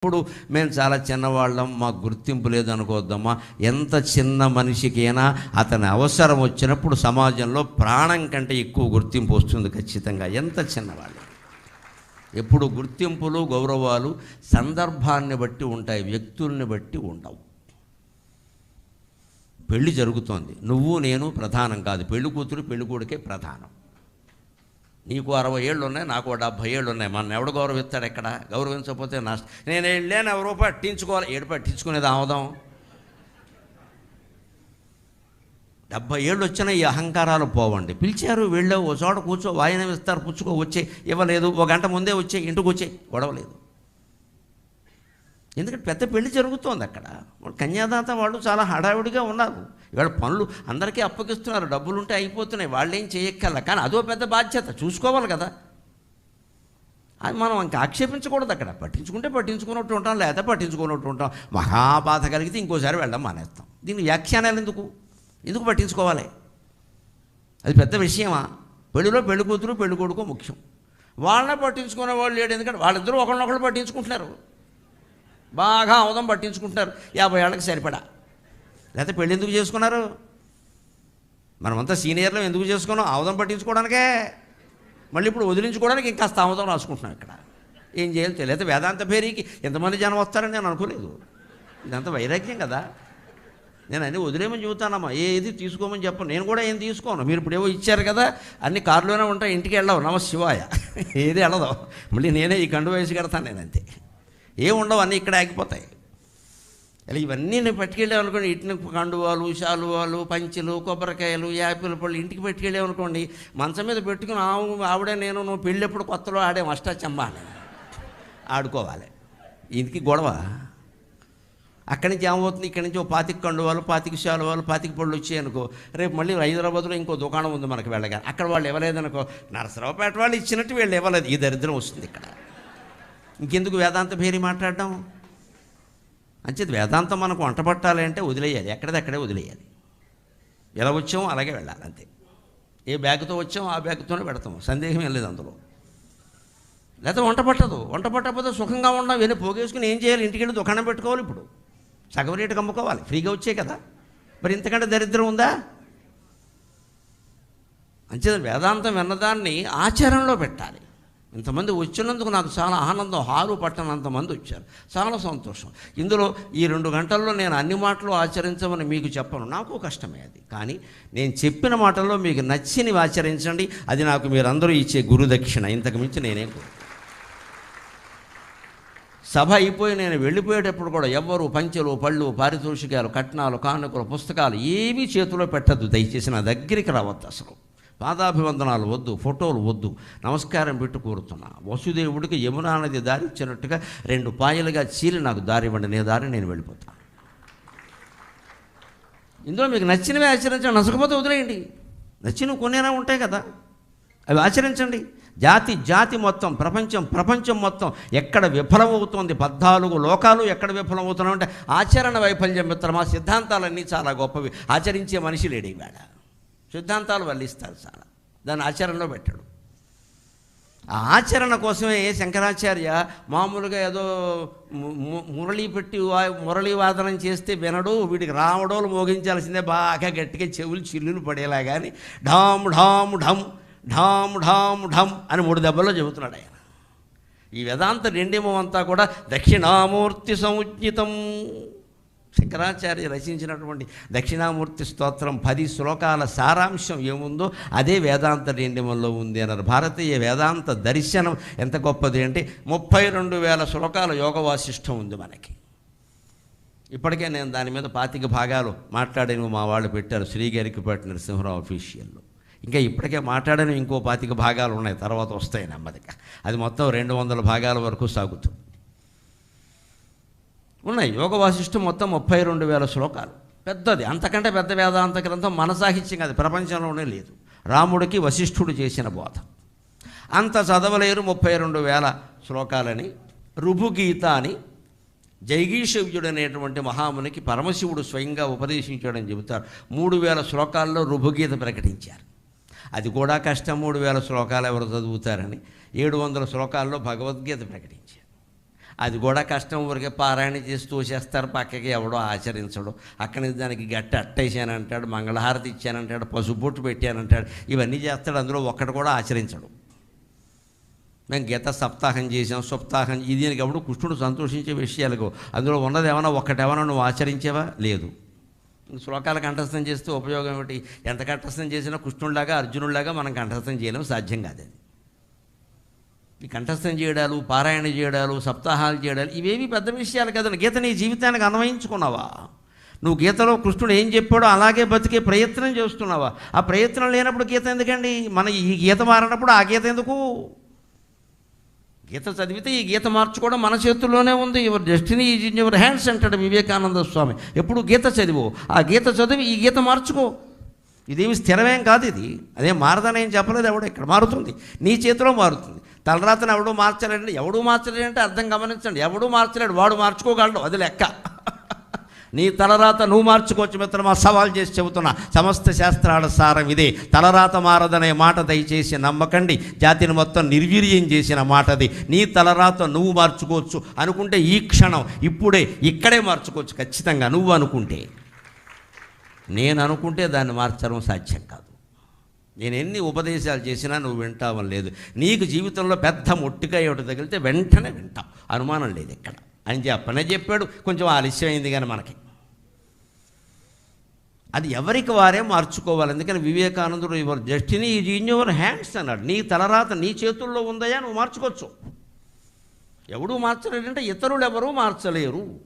ఇప్పుడు మేము చాలా చిన్నవాళ్ళం మాకు గుర్తింపు లేదు ఎంత చిన్న మనిషికైనా అతని అవసరం వచ్చినప్పుడు సమాజంలో ప్రాణం కంటే ఎక్కువ గుర్తింపు వస్తుంది ఖచ్చితంగా. ఎంత చిన్నవాళ్ళు. ఎప్పుడు గుర్తింపులు గౌరవాలు సందర్భాన్ని బట్టి ఉంటాయి వ్యక్తుల్ని బట్టి ఉండవు. పెళ్ళి జరుగుతోంది. నువ్వు నేను ప్రధానం కాదు. పెళ్ళి కూతురు పెళ్ళి కొడుకే ప్రధానం. నీకు అరవై ఏళ్ళు ఉన్నాయి నాకు డెబ్భై ఏళ్ళు ఉన్నాయి మన ఎవడు గౌరవిస్తాడు ఎక్కడ గౌరవించకపోతే నష్టం. నేను వెళ్ళాను ఎవరో పట్టించుకోవాలి. ఏడు పట్టించుకునేది ఆవదాం డెబ్భై ఏళ్ళు వచ్చిన ఈ అహంకారాలు పోవండి. పిలిచారు వెళ్ళావు ఓ చోట కూర్చో వాయిన ఇస్తారు పుచ్చుకో వచ్చే ఇవ్వలేదు. ఒక గంట ముందే వచ్చే ఇంటికి వచ్చే గొడవలేదు ఎందుకంటే పెద్ద పెళ్ళి జరుగుతోంది అక్కడ. కన్యాదాత వాళ్ళు చాలా హడావిడిగా ఉన్నారు. ఇవాళ పనులు అందరికీ అప్పగిస్తున్నారు. డబ్బులు ఉంటే అయిపోతున్నాయి. వాళ్ళు ఏం కానీ అదో పెద్ద బాధ్యత. చూసుకోవాలి కదా. అది మనం ఇంకా ఆక్షేపించకూడదు అక్కడ. పట్టించుకుంటే పట్టించుకున్నట్టు ఉంటాం. లేదా పట్టించుకున్నట్టు ఉంటాం. మహాబాధ కలిగితే ఇంకోసారి వెళ్ళడం మానేస్తాం. దీని వ్యాఖ్యానాలు ఎందుకు? ఎందుకు పట్టించుకోవాలి? అది పెద్ద విషయమా? పెళ్ళిలో పెళ్ళి కూతురు పెళ్ళి కొడుకు ముఖ్యం. వాళ్ళనే పట్టించుకునే వాళ్ళు లేడు. ఎందుకంటే వాళ్ళిద్దరూ ఒకళ్ళనొకళ్ళు పట్టించుకుంటున్నారు. బాగా అవదం పట్టించుకుంటున్నారు. యాభై ఏళ్ళకి సరిపడా. లేకపోతే పెళ్ళి ఎందుకు చేసుకున్నారు? మనమంతా సీనియర్లు ఎందుకు చేసుకున్నాం? ఆవుదం పట్టించుకోవడానికే. మళ్ళీ ఇప్పుడు వదిలించుకోవడానికి ఇంకా ఆముదం రాసుకుంటున్నాం ఇక్కడ. ఏం చేయాలి తెలియదు వేదాంత భేరీకి ఎంతమంది జనం వస్తారని నేను అనుకోలేదు. ఇదంతా వైరాగ్యం కదా. నేను అన్నీ వదిలేమని చెబుతానమ్మా. ఏది తీసుకోమని చెప్పను. నేను కూడా ఏం తీసుకోను. మీరు ఇప్పుడు ఏవో ఇచ్చారు కదా అన్ని కారులోనే ఉంటాయి ఇంటికి వెళ్ళవు. నమ శివాయ. ఏది వెళ్ళదు. మళ్ళీ నేనే ఈ కండు వయసు కడతాను నేను అంతే. ఏం ఉండవు అన్నీ ఇక్కడ ఆగిపోతాయి. ఇలా ఇవన్నీ నేను పట్టుకెళ్ళాం అనుకోండి ఇట్ని కండువాలు శాలువాలు పంచులు కొబ్బరికాయలు యాపిల్ పళ్ళు ఇంటికి పట్టుకెళ్ళాం అనుకోండి మంచం మీద పెట్టుకుని ఆవు ఆవిడే నేను నువ్వు పెళ్ళెప్పుడు కొత్తలో ఆడే అష్టాచమ్మ అని. ఆడుకోవాలి. ఇంటికి గొడవ. అక్కడి నుంచి ఏమవుతుంది? ఇక్కడి నుంచి ఓ పాతిక కండువాలు పాతిక శాలువాలు పాతిక పళ్ళు వచ్చాయి అనుకో రేపు మళ్ళీ హైదరాబాద్లో ఇంకో దుకాణం ఉంది మనకు వెళ్ళగా అక్కడ వాళ్ళు ఇవ్వలేదనుకో నరసరావుపేట వాళ్ళు ఇచ్చినట్టు వీళ్ళు ఇవ్వలేదు. ఈ దరిద్రం వస్తుంది ఇక్కడ. ఇంకెందుకు వేదాంత భేరి మాట్లాడడం? అంచేది వేదాంతం మనకు వంట పట్టాలి అంటే వదిలేయాలి. ఎక్కడిదక్కడే వదిలేయాలి. ఎలా వచ్చామో అలాగే వెళ్ళాలి అంతే ఏ బ్యాగ్తో వచ్చామో ఆ బ్యాగ్తోనే పెడతాము. సందేహం ఏం లేదు అందులో. లేకపోతే వంట పట్టదు. వంట పట్టకపోతే సుఖంగా ఉండం వెళ్ళి పోగేసుకుని ఏం చేయాలి? ఇంటికి వెళ్ళి దుకాణం పెట్టుకోవాలి ఇప్పుడు. సగం రేటుకి అమ్ముకోవాలి ఫ్రీగా వచ్చే కదా. మరి ఇంతకంటే దరిద్రం ఉందా? అంచేది వేదాంతం విన్నదాన్ని ఆచరణలో పెట్టాలి. ఇంతమంది వచ్చినందుకు నాకు చాలా ఆనందం. హారు పట్టనంతమంది వచ్చారు. చాలా సంతోషం. ఇందులో ఈ రెండు గంటల్లో నేను అన్ని మాటలు ఆచరించమని మీకు చెప్పను. నాకు కష్టమే అది. కానీ నేను చెప్పిన మాటల్లో మీకు నచ్చినవి ఆచరించండి. అది నాకు మీరందరూ ఇచ్చే గురుదక్షిణ ఇంతకు మించి నేనేం సభ అయిపోయి నేను వెళ్ళిపోయేటప్పుడు కూడా ఎవ్వరు పంచెలు పళ్ళు పారితోషికాలు కట్నాలు కానుకలు పుస్తకాలు ఏమీ చేతిలో పెట్టద్దు. దయచేసి నా దగ్గరికి రావద్దు అసలు. పాదాభివందనాలు వద్దు ఫోటోలు వద్దు నమస్కారం పెట్టు కోరుతున్నా. వసుదేవుడికి యమునా నది దారి ఇచ్చినట్టుగా రెండు పాయలుగా చీలి నాకు దారి ఇవ్వండి నేను దారి నేను వెళ్ళిపోతాను. ఇందులో మీకు నచ్చినవి ఆచరించండి నచ్చకపోతే వదిలేయండి. నచ్చినవి కొన్నేనా ఉంటాయి కదా. అవి ఆచరించండి. జాతి జాతి మొత్తం ప్రపంచం ప్రపంచం మొత్తం ఎక్కడ విఫలమవుతోంది పద్నాలుగు లోకాలు ఎక్కడ విఫలమవుతున్నాయి అంటే ఆచరణ వైఫల్యం మిత్రమా సిద్ధాంతాలన్నీ చాలా గొప్పవి. ఆచరించే మనిషి లేడు ఈవేళ. సిద్ధాంతాలు వల్లిస్తారు చాలా. దాన్ని ఆచరణలో పెట్టాడు. ఆ ఆచరణ కోసమే శంకరాచార్య మామూలుగా ఏదో మురళీ మురళి పెట్టి మురళీ వాదనం చేస్తే వినడు వీడికి రావడోలు మోగించాల్సిందే బాగా గట్టిగా చెవులు చిల్లులు పడేలా కానీ ఢామ్ ఢామ్ ఢమ్ ఢామ్ ఢామ్ ఢమ్ అని మూడు దెబ్బల్లో చెబుతున్నాడు ఆయన. ఈ వేదాంత రెండేమో అంతా కూడా దక్షిణామూర్తి సముజ్ఞితం. శంకరాచార్య రచించినటువంటి దక్షిణామూర్తి స్తోత్రం పది శ్లోకాల సారాంశం ఏముందో అదే వేదాంత నిండిమంలో ఉంది అన్నారు. భారతీయ వేదాంత దర్శనం ఎంత గొప్పది అంటే ముప్పై రెండు వేల శ్లోకాల యోగ వాసిష్టం ఉంది మనకి. ఇప్పటికే నేను దాని మీద పాతిక భాగాలు మాట్లాడిన మా వాళ్ళు పెట్టారు శ్రీగరికిపేట నరసింహరావు అఫీషియల్లో ఇంకా ఇప్పటికే మాట్లాడని ఇంకో పాతిక భాగాలు ఉన్నాయి తర్వాత వస్తాయి నెమ్మదిగా. అది మొత్తం రెండు వందల భాగాల వరకు సాగుతుంది. ఉన్నాయి. యోగ వాసిష్ఠం మొత్తం ముప్పై రెండు వేల శ్లోకాలు. పెద్దది. అంతకంటే పెద్ద వేదాంత గ్రంథం మన సాహిత్యం కాదు. ప్రపంచంలోనే లేదు. రాముడికి వశిష్ఠుడు చేసిన బోధ. అంత చదవలేరు ముప్పై రెండు వేల శ్లోకాలని. రుభుగీత అని జైగీషవ్యుడు అనేటువంటి మహామునికి పరమశివుడు స్వయంగా ఉపదేశించాడని చెబుతారు. మూడు వేల శ్లోకాల్లో రుభుగీత ప్రకటించారు. అది కూడా కష్టం. మూడు వేల శ్లోకాలు ఎవరు చదువుతారని. ఏడు వందల శ్లోకాల్లో భగవద్గీత ప్రకటించారు. అది కూడా కష్టం ఊరికే పారాయణ చేసి తోసేస్తారు పక్కకి ఎవడో ఆచరించడు. అక్కడి నుంచి దానికి గట్టి అట్టేసానంటాడు మంగళహారతి ఇచ్చానంటాడు పసుపు బొట్టు పెట్టానంటాడు ఇవన్నీ చేస్తాడు అందులో ఒక్కటి కూడా ఆచరించడు. మేము గీత సప్తాహం చేసాం సప్తాహం ఇది దీనికి ఎవడు కృష్ణుడు సంతోషించే విషయాలకు అందులో ఉన్నది ఏమైనా ఒక్కటేమైనా నువ్వు ఆచరించేవా? లేదు. శ్లోకాలు కంఠస్థం చేస్తే ఉపయోగం ఏమిటి? ఎంత కంఠస్థం చేసినా కృష్ణుడిలాగా అర్జునుడిలాగా మనం కంఠస్థం చేయడం సాధ్యం కాదు అది. ఈ కంఠస్థం చేయడాలు పారాయణ చేయడాలు సప్తాహాలు చేయడాలు ఇవేవి పెద్ద విషయాలు కదండి. గీత నీ జీవితానికి అన్వయించుకున్నావా? నువ్వు గీతలో కృష్ణుడు ఏం చెప్పాడో అలాగే బతికే ప్రయత్నం చేస్తున్నావా? ఆ ప్రయత్నం లేనప్పుడు గీత ఎందుకండి? మన ఈ గీత మారినప్పుడు ఆ గీత ఎందుకు? గీత చదివితే ఈ గీత మార్చుకోవడం మన చేతుల్లోనే ఉంది. Your destiny is in your hands అంటాడు వివేకానంద స్వామి. ఎప్పుడు గీత చదివో ఆ గీత చదివి ఈ గీత మార్చుకో. ఇదేమి స్థిరమేం కాదు ఇది. అదే మారదని ఏం చెప్పలేదు ఎవడు ఇక్కడ మారుతుంది. నీ చేతిలో మారుతుంది. తలరాతను ఎవడూ మార్చలేడు ఎవడూ మార్చలేడంటే అర్థం గమనించండి. ఎవడూ మార్చలేడు వాడు మార్చుకోగలడు అది లెక్క. నీ తలరాత నువ్వు మార్చుకోవచ్చు మిత్రమా సవాల్ చేసి చెబుతున్నా. సమస్త శాస్త్రాల సారం ఇదే. తలరాత మారదనే మాట దయచేసి నమ్మకండి. జాతిని మొత్తం నిర్వీర్యం చేసిన మాటది. నీ తలరాత నువ్వు మార్చుకోవచ్చు అనుకుంటే ఈ క్షణం ఇప్పుడే ఇక్కడే మార్చుకోవచ్చు ఖచ్చితంగా. నువ్వు అనుకుంటే. నేను అనుకుంటే దాన్ని మార్చడం సాధ్యం కాదు. నేను ఎన్ని ఉపదేశాలు చేసినా నువ్వు వింటావని లేదు. నీకు జీవితంలో పెద్ద మొట్టికాయ ఒకటి తగిలితే వెంటనే వింటావు. అనుమానం లేదు ఇక్కడ. అని చెప్పనే చెప్పాడు. కొంచెం ఆలస్యమైంది కానీ మనకి. అది ఎవరికి వారే మార్చుకోవాలి. ఎందుకని వివేకానందుడు your destiny is in your hands అన్నాడు. నీ తలరాత నీ చేతుల్లో ఉందయా నువ్వు మార్చుకోవచ్చు. ఎవడూ మార్చలేడంటే ఇతరులు ఎవరూ మార్చలేరు.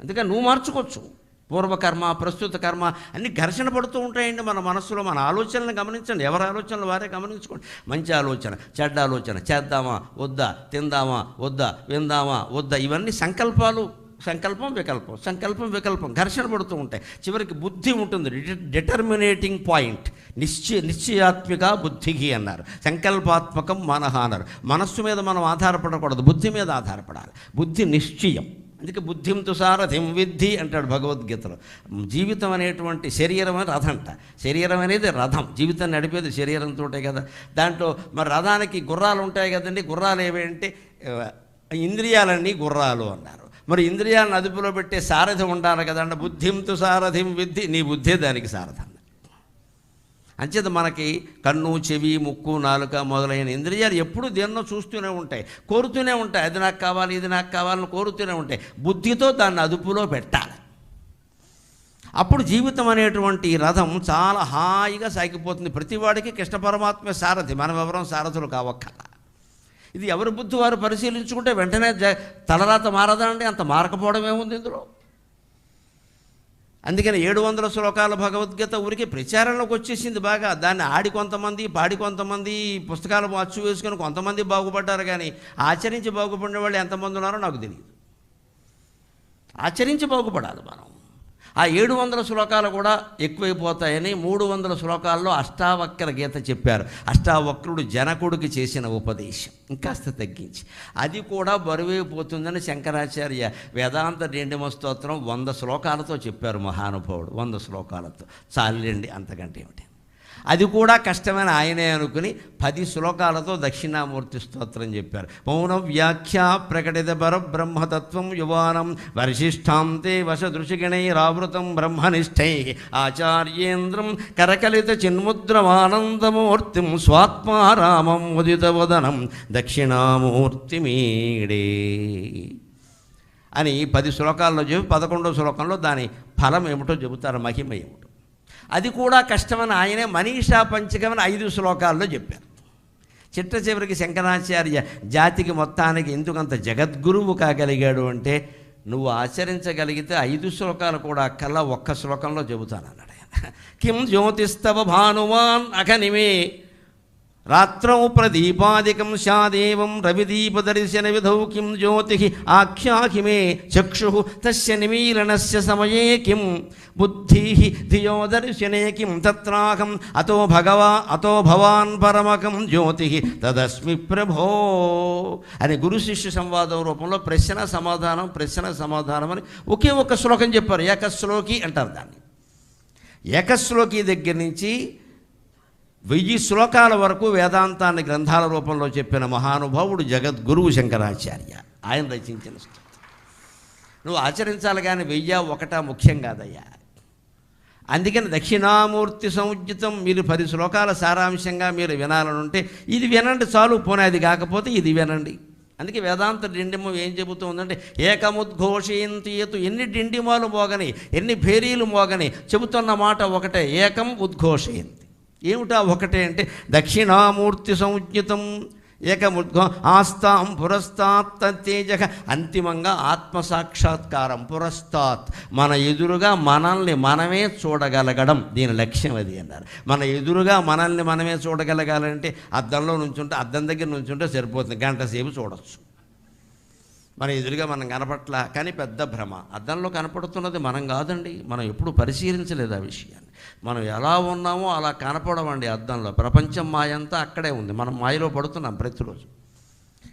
అందుకని నువ్వు మార్చుకోవచ్చు. పూర్వకర్మ ప్రస్తుత కర్మ అన్ని ఘర్షణ పడుతూ ఉంటాయండి మన మనస్సులో మన ఆలోచనలను గమనించండి. ఎవరి ఆలోచనలు వారే గమనించుకోండి. మంచి ఆలోచన చెడ్డ ఆలోచన చేద్దామా వద్దా తిందామా వద్దా విందామా వద్దా ఇవన్నీ సంకల్పాలు. సంకల్పం వికల్పం సంకల్పం వికల్పం ఘర్షణ పడుతూ ఉంటాయి. చివరికి బుద్ధి ఉంటుంది. Determining point. నిశ్చయ నిశ్చయాత్మిక బుద్ధికి అన్నారు. సంకల్పాత్మకం మనహ అన్నారు. మనస్సు మీద మనం ఆధారపడకూడదు. బుద్ధి మీద ఆధారపడాలి. బుద్ధి నిశ్చయం. అందుకే బుద్ధింతు సారథిం విద్ధి అంటాడు భగవద్గీతలో. జీవితం అనేటువంటి శరీరం అని రథం అంట శరీరం అనేది రథం. జీవితం నడిపేది శరీరంతో కదా. దాంట్లో మరి రథానికి గుర్రాలు ఉంటాయి కదండి. గుర్రాలు ఏవేంటి ఇంద్రియాలన్నీ గుర్రాలు అన్నారు. మరి ఇంద్రియాలను అదుపులో పెట్టే సారథి ఉండాలి కదండి. బుద్ధింతు సారథిం విద్ధి. నీ బుద్ధే దానికి సారథం. అంచేత మనకి కన్ను చెవి ముక్కు నాలుక మొదలైన ఇంద్రియాలు ఎప్పుడు దేన్నో చూస్తూనే ఉంటాయి కోరుతూనే ఉంటాయి. అది నాకు కావాలి ఇది నాకు కావాలని కోరుతూనే ఉంటాయి. బుద్ధితో దాన్ని అదుపులో పెట్టాలి. అప్పుడు జీవితం అనేటువంటి రథం చాలా హాయిగా సాగిపోతుంది. ప్రతివాడికి కృష్ణ పరమాత్మ సారథి. మనం ఎవరం సారథులు కావక్కల ఇది ఎవరి బుద్ధి వారు పరిశీలించుకుంటే వెంటనే తలరాత మారదా అండి అంత మారకపోవడం ఏముంది ఇందులో? అందుకని ఏడు వందల శ్లోకాల భగవద్గీత ఊరికి ప్రచారంలోకి వచ్చేసింది బాగా. దాన్ని ఆడి కొంతమంది పాడి కొంతమంది పుస్తకాలు అచ్చు వేసుకొని కొంతమంది బాగుపడ్డారు కానీ ఆచరించి బాగుపడిన వాళ్ళు ఎంతమంది ఉన్నారో నాకు తెలియదు. ఆచరించి బాగుపడాలి మనం. ఆ ఏడు వందల శ్లోకాలు కూడా ఎక్కువైపోతాయని మూడు వందల శ్లోకాల్లో అష్టావక్ర గీత చెప్పారు. అష్టావక్రుడు జనకుడికి చేసిన ఉపదేశం. ఇంకాస్త తగ్గించి. అది కూడా బరువైపోతుందని శంకరాచార్య వేదాంత రెండిమ స్తోత్రం వంద శ్లోకాలతో చెప్పారు మహానుభావుడు. వంద శ్లోకాలతో. చాలండి అంతకంటే ఏమిటి? అది కూడా కష్టమైన ఆయనే అనుకుని పది శ్లోకాలతో దక్షిణామూర్తి స్తోత్రం చెప్పారు. మౌన వ్యాఖ్య ప్రకటిత పరబ్రహ్మతత్వం యువానం వర్షిష్టాంతే వశదృషిగణై రావృతం బ్రహ్మనిష్టై ఆచార్యేంద్రం కరకలిత చిన్ముద్రమానందమూర్తిం స్వాత్మారామం ఉదితవదనం దక్షిణామూర్తిమీడే అని పది శ్లోకాల్లో చెప్పి పదకొండో శ్లోకంలో దాని ఫలం ఏమిటో చెబుతారు మహిమ ఏమిటో. అది కూడా కష్టమని ఆయనే మనీషా పంచకమని ఐదు శ్లోకాల్లో చెప్పారు. చిట్ట చివరికి శంకరాచార్య జాతికి మొత్తానికి ఎందుకంత జగద్గురువు కాగలిగాడు అంటే నువ్వు ఆచరించగలిగితే ఐదు శ్లోకాలు కూడా కల్లా ఒక్క శ్లోకంలో చెబుతానన్నాడు ఆయన. కిం జ్యోతిస్తవ భానువాన్ అఖనిమే రాత్రౌ ప్రదీపాదికం స్యాదేవం రవిదీపదర్శన విధౌ కిం జ్యోతి ఆఖ్యాహిమే చక్షు తస్య నిమీలనస్య సమయే కిం బుద్ధి ధియో దర్శనే కిం తత్రాహం అతో భగవా అతో భవాన్ పరమకం జ్యోతి తదస్మి ప్రభో అని గురు శిష్య సంవాదం రూపంలో ప్రశ్న సమాధానం ప్రశ్న సమాధానం అని ఒకే ఒక శ్లోకం చెప్పారు. ఏకశ్లోకి అంటారు దాన్ని. ఏకశ్లోకి దగ్గర నుంచి వెయ్యి శ్లోకాల వరకు వేదాంతాన్ని గ్రంథాల రూపంలో చెప్పిన మహానుభావుడు జగద్గురువు శంకరాచార్య. ఆయన రచించిన నువ్వు ఆచరించాలి కానీ వెయ్యి ఒకటా ముఖ్యం కాదయ్యా. అందుకని దక్షిణామూర్తి సంజ్ఞితం మీరు పది శ్లోకాల సారాంశంగా మీరు వినాలనుంటే ఇది వినండి చాలు పోనేది కాకపోతే ఇది వినండి. అందుకే వేదాంత డిండిమ ఏం చెబుతూ ఉందంటే ఏకముద్ఘోషయంతియతు ఎన్ని డిండిమాలు మోగని ఎన్ని భేరీలు మోగని చెబుతున్న మాట ఒకటే ఏకం ఉద్ఘోషయంతి. ఏమిటా ఒకటే అంటే దక్షిణామూర్తి సంజ్ఞితం ఏకముద్ఘో ఆస్తాం పురస్తాత్ తేజ. అంతిమంగా ఆత్మసాక్షాత్కారం పురస్తాత్. మన ఎదురుగా మనల్ని మనమే చూడగలగడం దీని లక్ష్యం అది అన్నారు. మన ఎదురుగా మనల్ని మనమే చూడగలగాలంటే అద్దంలో నుంచుంటే అద్దం దగ్గర నుంచుంటే సరిపోతుంది. గంట సేపు చూడొచ్చు. మన ఎదురుగా మనం కనపట్ల కానీ పెద్ద భ్రమ. అద్దంలో కనపడుతున్నది మనం కాదండి. మనం ఎప్పుడు పరిశీలించలేదు ఆ విషయాన్ని. మనం ఎలా ఉన్నామో అలా కనపడమండి అద్దంలో. ప్రపంచం మాయంతా అక్కడే ఉంది. మనం మాయలో పడుతున్నాం ప్రతిరోజు.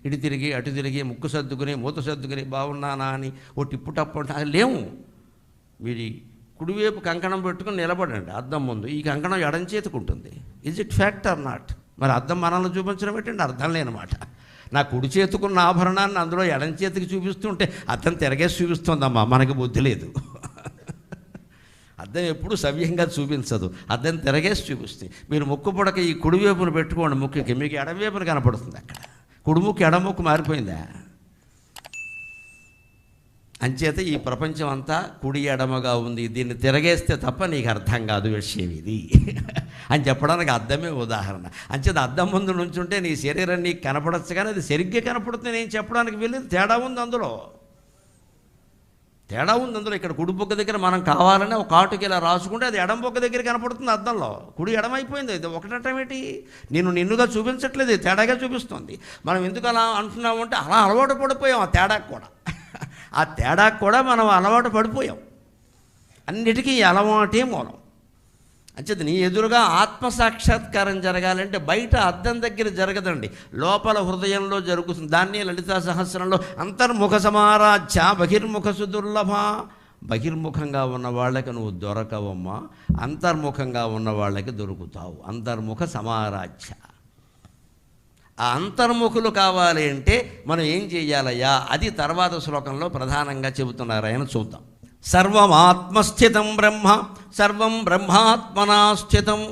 ఇటు తిరిగి అటు తిరిగి ముక్కు సర్దుకుని మూత సర్దుకుని బాగున్నానా అని ఓ టిప్పు టప్పు అది లేవు. మీరు కుడివైపు కంకణం పెట్టుకుని నిలబడండి. అద్దం ముందు. ఈ కంకణం ఎడం చేతుకుంటుంది is it fact or not మరి అద్దం మనల్ని చూపించడం ఏంటంటే అర్థం లేనమాట. నా కుడి చేతుకున్న ఆభరణాన్ని అందులో ఎడం చేతికి చూపిస్తుంటే అర్థం తిరగేసి చూపిస్తుందమ్మా మనకి బుద్ధి లేదు. అద్దం ఎప్పుడు సవ్యంగా చూపించదు. అద్దం తిరగేసి చూపిస్తుంది. మీరు ముక్కు పొడక ఈ కుడివైపును పెట్టుకోండి ముక్కుకి మీకు ఎడమవైపున కనపడుతుంది అక్కడ. కుడిముక్కు ఎడముక్కు మారిపోయిందా? అంచేత ఈ ప్రపంచం అంతా కుడి ఎడమగా ఉంది. దీన్ని తిరగేస్తే తప్ప నీకు అర్థం కాదు విషయం ఇది. అని చెప్పడానికి అర్థమే ఉదాహరణ. అంచేత అద్దం ముందు నుంచుంటే నీ శరీరం నీకు కనపడచ్చు కానీ అది సరిగ్గా కనపడుతుంది నేను చెప్పడానికి వెళ్ళేది తేడా ఉంది అందులో. తేడా ఉంది అందులో. ఇక్కడ కుడి బొక్క దగ్గర మనం కావాలని ఒక కాటుకి ఇలా రాసుకుంటే అది ఎడం బొక్క దగ్గర కనపడుతుంది అద్దంలో. కుడి ఎడమైపోయింది ఇది ఒకటం నేను నిన్నుగా చూపించట్లేదు. తేడాగా చూపిస్తుంది. మనం ఎందుకు అలా అంటున్నామంటే అలా అలవాటు పడిపోయాం ఆ తేడాకు కూడా. ఆ తేడా కూడా మనం అలవాటు పడిపోయాం. అన్నిటికీ అలవాటే మూలం. అంచేది నీ ఎదురుగా ఆత్మసాక్షాత్కారం జరగాలంటే బయట అద్దం దగ్గర జరగదండి. లోపల హృదయంలో జరుగుతుంది. దాన్ని లలితా సహస్రంలో అంతర్ముఖ సమారాధ్య బహిర్ముఖ సుదుర్లభ. బహిర్ముఖంగా ఉన్న వాళ్ళకి నువ్వు దొరకవమ్మా. అంతర్ముఖంగా ఉన్న వాళ్ళకి దొరుకుతావు. అంతర్ముఖ సమారాధ్య. ఆ అంతర్ముఖులు కావాలి అంటే మనం ఏం చేయాలయ్యా? అది తర్వాత శ్లోకంలో ప్రధానంగా చెబుతున్నారు. ఆయన చూద్దాం. సర్వమాత్మస్థితం బ్రహ్మ సర్వం బ్రహ్మాత్మనాస్థితం.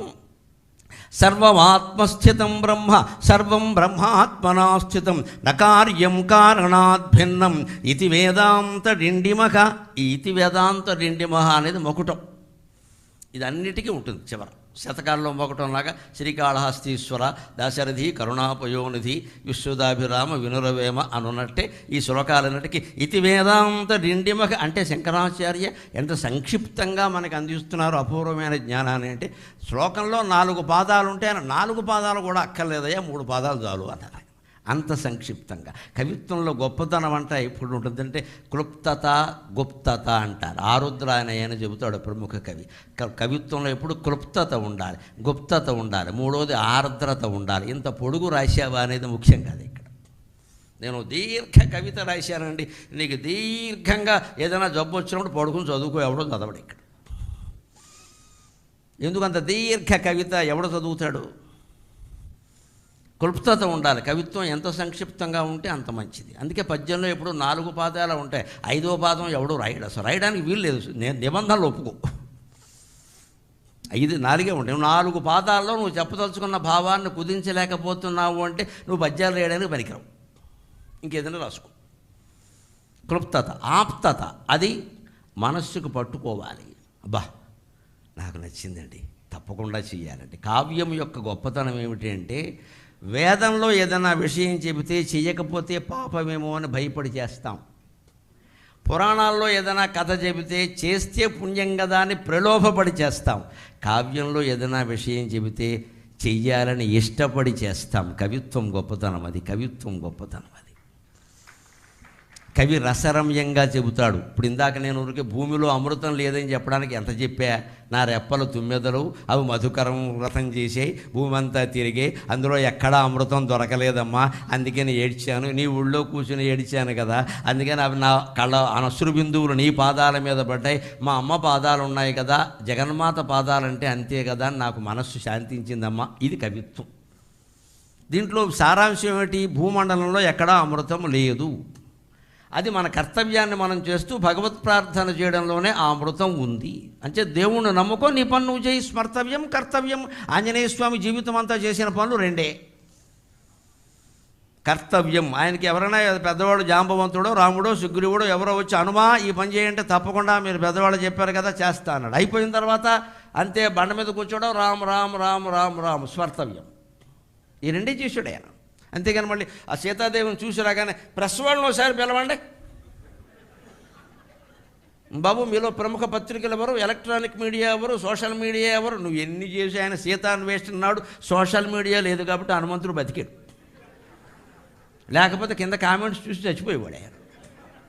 సర్వమాత్మస్థితం బ్రహ్మ సర్వం బ్రహ్మాత్మనాస్థితం. నకార్యం కారణాద్భిన్నం ఇది వేదాంత డిండిమక ఇది ఇతి వేదాంత డిండిమహ అనేది మొకుటం. ఇది అన్నిటికీ ఉంటుంది చివర. శతకాల్లో మొకటంలాగా శ్రీకాళహస్తీశ్వర దాశరథి కరుణాపయోనిధి విశ్వదాభిరామ వినురవేమ అనున్నట్టే ఈ శ్లోకాలన్నిటికీ ఇతి వేదాంత డిండిమక అంటే శంకరాచార్య ఎంత సంక్షిప్తంగా మనకు అందిస్తున్నారు అపూర్వమైన జ్ఞానాన్ని అంటే శ్లోకంలో నాలుగు పాదాలు ఉంటే నాలుగు పాదాలు కూడా అక్కర్లేదయ్యా మూడు పాదాలు చాలు అన్నారు. అంత సంక్షిప్తంగా. కవిత్వంలో గొప్పతనం అంట ఎప్పుడు ఉంటుందంటే క్లుప్తత గుప్తత అంటారు. ఆరుద్ర చెబుతాడు ప్రముఖ కవి. కవిత్వంలో ఎప్పుడు క్లుప్తత ఉండాలి గుప్తత ఉండాలి మూడోది ఆర్ద్రత ఉండాలి. ఇంత పొడుగు రాశావా అనేది ముఖ్యం కాదు ఇక్కడ. నేను దీర్ఘ కవిత రాశానండి. నీకు దీర్ఘంగా ఏదైనా జబ్బు వచ్చినప్పుడు పడుకుని చదువుకో ఎవడో చదవడు ఇక్కడ. ఎందుకంత దీర్ఘ కవిత ఎవడో చదువుతాడు? క్లుప్తత ఉండాలి. కవిత్వం ఎంత సంక్షిప్తంగా ఉంటే అంత మంచిది. అందుకే పద్యంలో ఎప్పుడు నాలుగు పాదాలు ఉంటాయి. ఐదో పాదం ఎవడు రాయడు. అసలు రాయడానికి వీలు లేదు. నేను నిబంధనలు ఒప్పుకో. ఐదు నాలుగే ఉంటాయి. నాలుగు పాదాల్లో నువ్వు చెప్పదలుచుకున్న భావాన్ని కుదించలేకపోతున్నావు అంటే నువ్వు పద్యాలు రాయడానికి పనికిరావు. ఇంకేదైనా రాసుకో. క్లుప్తత ఆప్తత అది మనస్సుకు పట్టుకోవాలి. అబ్బా నాకు నచ్చిందండి. తప్పకుండా చెయ్యాలండి. కావ్యం యొక్క గొప్పతనం ఏమిటి అంటే వేదంలో ఏదైనా విషయం చెబితే చేయకపోతే పాపమేమో అని భయపడి చేస్తాం. పురాణాల్లో ఏదైనా కథ చెబితే చేస్తే పుణ్యం కదా అని ప్రలోభపడి చేస్తాం. కావ్యంలో ఏదైనా విషయం చెబితే చెయ్యాలని ఇష్టపడి చేస్తాం. కవిత్వం గొప్పతనం అది కవిత్వం గొప్పతనం అది. కవి రసరమ్యంగా చెబుతాడు. ఇప్పుడు ఇందాక నేను ఊరికే భూమిలో అమృతం లేదని చెప్పడానికి ఎంత చెప్పా? నా రెప్పలు తుమ్మెదలు అవి మధుకరం వ్రతం చేసాయి భూమి అంతా తిరిగే అందులో ఎక్కడా అమృతం దొరకలేదమ్మా అందుకని ఏడ్చాను. నీ ఊళ్ళో కూర్చుని ఏడ్చాను కదా అందుకని అవి నా కళ్ళ అనశ్రు బిందువులు నీ పాదాల మీద పడ్డాయి. మా అమ్మ పాదాలు ఉన్నాయి కదా జగన్మాత పాదాలంటే అంతే కదా నాకు మనస్సు శాంతించిందమ్మా. ఇది కవిత్వం. దీంట్లో సారాంశం ఏమిటి? భూమండలంలో ఎక్కడా అమృతం లేదు. అది మన కర్తవ్యాన్ని మనం చేస్తూ భగవత్ ప్రార్థన చేయడంలోనే ఆ అమృతం ఉంది. అంటే దేవుణ్ణి నమ్ముకో నీ పని నువ్వు చేయి స్మర్తవ్యం కర్తవ్యం. ఆంజనేయ స్వామి జీవితం అంతా చేసిన పనులు రెండే. కర్తవ్యం. ఆయనకి ఎవరైనా పెద్దవాడు జాంబవంతుడో రాముడో సుగ్రీవుడో ఎవరో వచ్చి అనుమా ఈ పని చేయంటే తప్పకుండా మీరు పెద్దవాళ్ళు చెప్పారు కదా చేస్తా అన్నాడు. అయిపోయిన తర్వాత అంతే బండ మీద కూర్చోవడం రామ్ రామ్ రామ్ రామ్ రామ్ స్మర్తవ్యం. ఈ రెండే చేసాడు ఆయన. అంతేగాని మళ్ళీ ఆ సీతాదేవిని చూసి రాగానే ప్రెస్ వాళ్ళని ఒకసారి పిలవండి. బాబు మీలో ప్రముఖ పత్రికలు ఎవరు? ఎలక్ట్రానిక్ మీడియా ఎవరు? సోషల్ మీడియా ఎవరు? నువ్వు ఎన్ని చేసి ఆయన సీతాన్వేషణన్నాడు సోషల్ మీడియా లేదు కాబట్టి హనుమంతుడు బతికాడు. లేకపోతే కింద కామెంట్స్ చూసి చచ్చిపోయేవాడు ఆయన.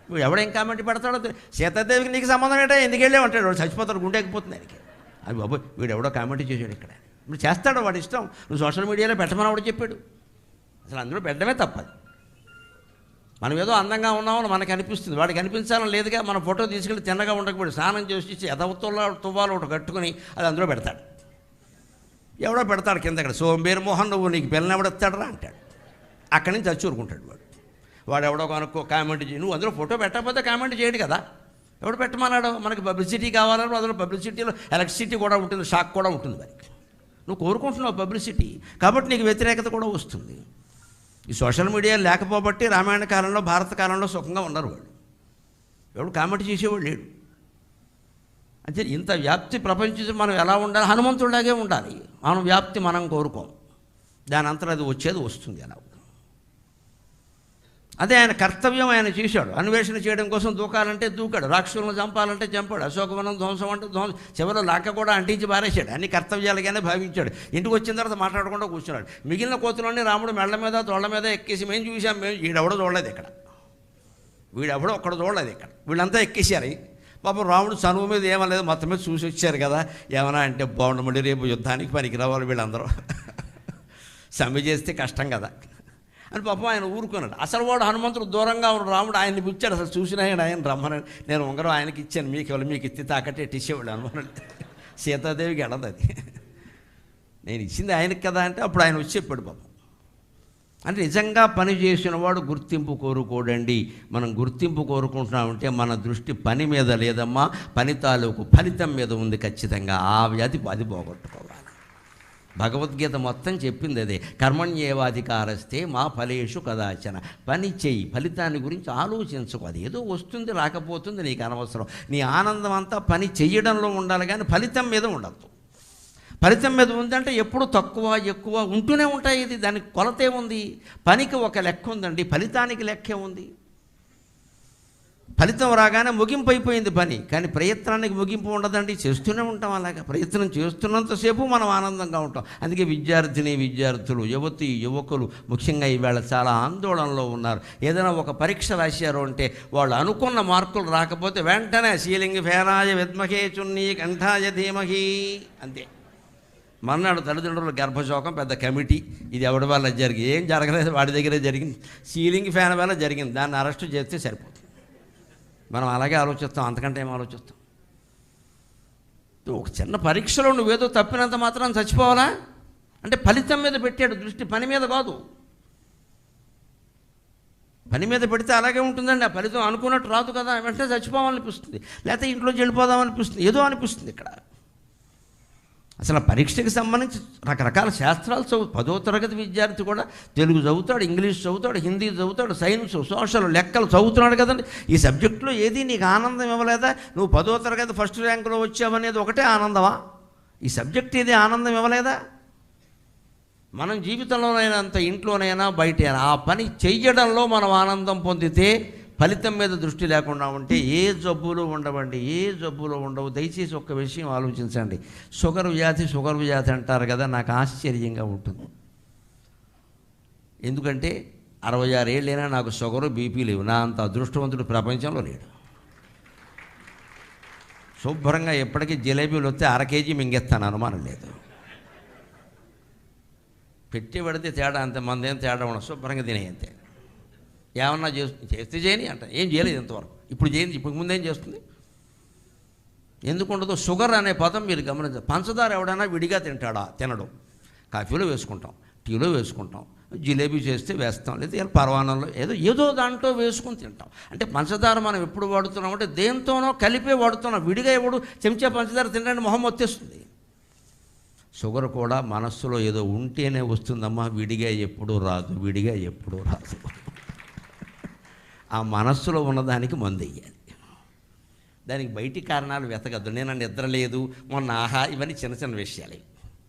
నువ్వు ఎవడేం కామెంట్ పెడతాడో సీతాదేవికి నీకు సంబంధం ఏంటో ఎందుకు వెళ్ళే ఉంటాడు వాడు చచ్చిపోతాడు గుండెకపోతుంది ఆయనకి. అది బాబు వీడు ఎవడో కామెంట్ చేశాడు ఇక్కడ. ఇప్పుడు చేస్తాడు వాడి ఇష్టం. నువ్వు సోషల్ మీడియాలో పెట్టమని వాడు చెప్పాడు? అసలు అందులో పెట్టడమే తప్పదు. మనం ఏదో అందంగా ఉన్నామని మనకు అనిపిస్తుంది. వాడికి అనిపించాలని లేదుగా మన ఫోటో తీసుకెళ్ళి తిన్నగా ఉండకపోయి స్నానం చేసి ఎదవతుల్లో తువ్వాలు ఒకటి కట్టుకుని అది అందులో పెడతాడు. ఎవడో పెడతాడు కింద అక్కడ సోంబేరు మోహన్ నువ్వు నీకు పిల్లని ఎవడెత్తాడరా అంటాడు. అక్కడి నుంచి చచ్చూరుకుంటాడు వాడు. వాడు ఎవడో కనుక్కో కామెంట్ చేయి నువ్వు అందులో ఫోటో పెట్టకపోతే కామెంట్ చేయడు కదా. ఎవడు పెట్టమన్నాడు? మనకి పబ్లిసిటీ కావాలని అందులో పబ్లిసిటీలో ఎలక్ట్రిసిటీ కూడా ఉంటుంది షాక్ కూడా ఉంటుంది వారికి నువ్వు కోరుకుంటున్నావు పబ్లిసిటీ కాబట్టి నీకు వ్యతిరేకత కూడా వస్తుంది. ఈ సోషల్ మీడియా లేకపోబట్టి రామాయణ కాలంలో భారత కాలంలో సుఖంగా ఉన్నారు వాళ్ళు. ఎవడు కామెంట్ చేసేవాడు లేడు. అంటే ఇంత వ్యాప్తి ప్రపంచం మనం ఎలా ఉండాలి? హనుమంతుడిలాగే ఉండాలి. మనం వ్యాప్తి మనం కోరుకోం. దాని అంతా అది వచ్చేది వస్తుంది అలా. అదే ఆయన కర్తవ్యం ఆయన చేశాడు. అన్వేషణ చేయడం కోసం దూకాలంటే దూకాడు. రాక్షసులను చంపాలంటే చంపాడు. అశోకవనం ధ్వంసం అంటే ధ్వంసం. చివరిలో లాక్క కూడా అంటించి పారేశాడు. అన్ని కర్తవ్యాలుగానే భావించాడు. ఇంటికి వచ్చిన తర్వాత మాట్లాడకుండా కూర్చున్నాడు. మిగిలిన కోతులన్నీ రాముడు మెళ్ళ మీద తోళ్ళ మీద ఎక్కేసి మేము చూసాం మేము వీడెవడో చూడలేదు ఇక్కడ. వీడెవడో ఒక్కడ చూడలేదు ఇక్కడ. వీళ్ళంతా ఎక్కేసారు పాపం రాముడు చనువు మీద ఏమలేదు మొత్తం మీద చూసి వచ్చారు కదా. ఏమన్నా అంటే బాగుండమండి రేపు యుద్ధానికి పనికి రావాలి వీళ్ళందరూ. సమ్మె చేస్తే కష్టం కదా. అని పాపం ఆయన ఊరుకున్నాడు. అసలు వాడు హనుమంతుడు దూరంగా ఉన్న రాముడు ఆయన్ని పిచ్చాడు అసలు చూసిన ఆయన ఆయన రమ్మని. నేను ఉంగరం ఆయనకి ఇచ్చాను మీకు ఎవరు మీకు ఇస్తే తాకట్టే ఇచ్చేవాడు హనుమానుడు. సీతాదేవికి ఎడదు అది. నేను ఇచ్చింది ఆయనకి కదా అంటే అప్పుడు ఆయన వచ్చి చెప్పాడు పాపం. అంటే నిజంగా పని చేసిన వాడు గుర్తింపు కోరుకోడండి. మనం గుర్తింపు కోరుకుంటున్నామంటే మన దృష్టి పని మీద లేదమ్మా పని తాలూకు ఫలితం మీద ఉంది ఖచ్చితంగా. ఆ వ్యాధి అది పోగొట్టుకోవాలి. భగవద్గీత మొత్తం చెప్పింది అదే. కర్మణ్యేవాధికారస్తే మా ఫలేషు కదాచన. పని చెయ్యి ఫలితాన్ని గురించి ఆలోచించుకో. అది ఏదో వస్తుంది రాకపోతుంది నీకు అనవసరం. నీ ఆనందం అంతా పని చెయ్యడంలో ఉండాలి కానీ ఫలితం మీద ఉండద్దు. ఫలితం మీద ఉందంటే ఎప్పుడు తక్కువ ఎక్కువ ఉంటూనే ఉంటాయి ఇది. దానికి కొలతే ఉంది పనికి ఒక లెక్క ఉందండి. ఫలితానికి లెక్కే ఉంది. ఫలితం రాగానే ముగింపు అయిపోయింది పని. కానీ ప్రయత్నానికి ముగింపు ఉండదండి. చేస్తూనే ఉంటాం అలాగా. ప్రయత్నం చేస్తున్నంతసేపు మనం ఆనందంగా ఉంటాం. అందుకే విద్యార్థిని విద్యార్థులు యువతి యువకులు ముఖ్యంగా ఈవేళ చాలా ఆందోళనలో ఉన్నారు. ఏదైనా ఒక పరీక్ష రాశారు అంటే వాళ్ళు అనుకున్న మార్కులు రాకపోతే వెంటనే సీలింగ్ ఫేనాయ విద్మహే చున్నీ కంఠాయ ధీమహి అంతే. మర్నాడు తల్లిదండ్రుల గర్భశోకం పెద్ద కమిటీ. ఇది ఎవడి వల్ల జరిగింది ఏం జరగలేదు. వాడి దగ్గరే జరిగింది. సీలింగ్ ఫ్యాన్ వల్ల జరిగింది. దాన్ని అరెస్ట్ చేస్తే సరిపోతుంది. మనం అలాగే ఆలోచిస్తాం అంతకంటే ఏం ఆలోచిస్తాం? ఒక చిన్న పరీక్షలో నువ్వేదో తప్పినంత మాత్రం చచ్చిపోవాలా? అంటే ఫలితం మీద పెట్టాడు దృష్టి పని మీద కాదు. పని మీద పెడితే అలాగే ఉంటుందండి ఆ ఫలితం అనుకున్నట్టు రాదు కదా వెంటనే చచ్చిపోవాలనిపిస్తుంది. లేకపోతే ఇంట్లో వెళ్ళిపోదామనిపిస్తుంది ఏదో అనిపిస్తుంది ఇక్కడ. అసలు పరీక్షకి సంబంధించి రకరకాల శాస్త్రాలు చదువు పదో తరగతి విద్యార్థి కూడా తెలుగు చదువుతాడు ఇంగ్లీష్ చదువుతాడు హిందీ చదువుతాడు సైన్స్ సోషల్ లెక్కలు చదువుతున్నాడు కదండి. ఈ సబ్జెక్టులో ఏది నీకు ఆనందం ఇవ్వలేదా? నువ్వు పదో తరగతి ఫస్ట్ ర్యాంకులో వచ్చావనేది ఒకటే ఆనందమా? ఈ సబ్జెక్ట్ ఏది ఆనందం ఇవ్వలేదా? మనం జీవితంలోనైనా అంత ఇంట్లోనైనా బయట ఆ పని చెయ్యడంలో మనం ఆనందం పొందితే ఫలితం మీద దృష్టి లేకుండా ఉంటే ఏ జబ్బులు ఉండవండి ఏ జబ్బులు ఉండవు. దయచేసి ఒక్క విషయం ఆలోచించండి. షుగర్ వ్యాధి షుగర్ వ్యాధి అంటారు కదా నాకు ఆశ్చర్యంగా ఉంటుంది. ఎందుకంటే అరవై ఆరేళ్ళైనా నాకు షుగరు బీపీ లేవు. నా అంత అదృష్టవంతుడు ప్రపంచంలో లేడు. శుభ్రంగా ఎప్పటికీ జిలేబీలు వస్తే అర కేజీ మింగేస్తాను అనుమానం లేదు. పెట్టి పడితే తేడా అంతే మందేం తేడా ఉండదు. శుభ్రంగా తినే అంతే ఏమన్నా చేస్తు చేస్తే చేయని అంట. ఏం చేయలేదు ఇంతవరకు. ఇప్పుడు చేయండి ఇప్పుడు ముందేం చేస్తుంది? ఎందుకు ఉండదు షుగర్ అనే పదం మీరు గమనించారు పంచదార ఎవడైనా విడిగా తింటాడా? తినడు. కాఫీలో వేసుకుంటాం టీలో వేసుకుంటాం జిలేబీ చేస్తే వేస్తాం లేదా ఇలా పరవానంలో ఏదో ఏదో దాంట్లో వేసుకుని తింటాం. అంటే పంచదార మనం ఎప్పుడు వాడుతున్నాం అంటే దేంతోనో కలిపే వాడుతున్నాం. విడిగా ఎవడు చెంచా పంచదార తినడానికి మొహం వచ్చేస్తుంది షుగర్ కూడా మనస్సులో ఏదో ఉంటేనే వస్తుందమ్మా విడిగా ఎప్పుడు రాదు విడిగా ఎప్పుడు రాదు. ఆ మనస్సులో ఉన్నదానికి మందు వేయాలి దానికి బయటి కారణాలు వెతకద్దు. నేను నిద్ర లేదు మొన్న ఆహా ఇవన్నీ చిన్న చిన్న విషయాలు.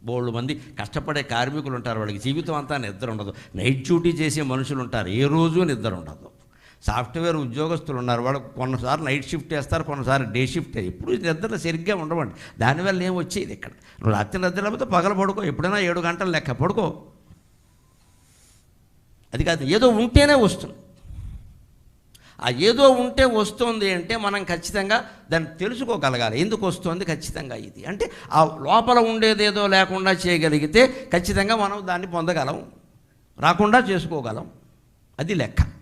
బోళ్ళు మంది కష్టపడే కార్మికులు ఉంటారు వాళ్ళకి జీవితం అంతా నిద్ర ఉండదు. నైట్ డ్యూటీ చేసే మనుషులు ఉంటారు ఏ రోజు నిద్ర ఉండదు. సాఫ్ట్వేర్ ఉద్యోగస్తులు ఉన్నారు వాళ్ళు కొన్నిసార్లు నైట్ షిఫ్ట్ వేస్తారు కొన్నిసార్లు డే షిఫ్ట్ ఎప్పుడు నిద్ర సరిగ్గా ఉండవండి. దానివల్ల ఏం వచ్చేది ఇక్కడ? నువ్వు రాత్రి నిద్ర లేకపోతే పగల పడుకో ఎప్పుడైనా ఏడు గంటలు లెక్క పడుకో. అది కాదు ఏదో ఉంటేనే వస్తుంది. ఆ ఏదో ఉంటే వస్తుంది అంటే మనం ఖచ్చితంగా దాన్ని తెలుసుకోగలగాలి. ఎందుకు వస్తుంది? ఖచ్చితంగా ఇది. అంటే ఆ లోపల ఉండేదేదో లేకుండా చేయగలిగితే ఖచ్చితంగా మనం దాన్ని పొందగలం. రాకుండా చేసుకోగలం. అది లెక్క.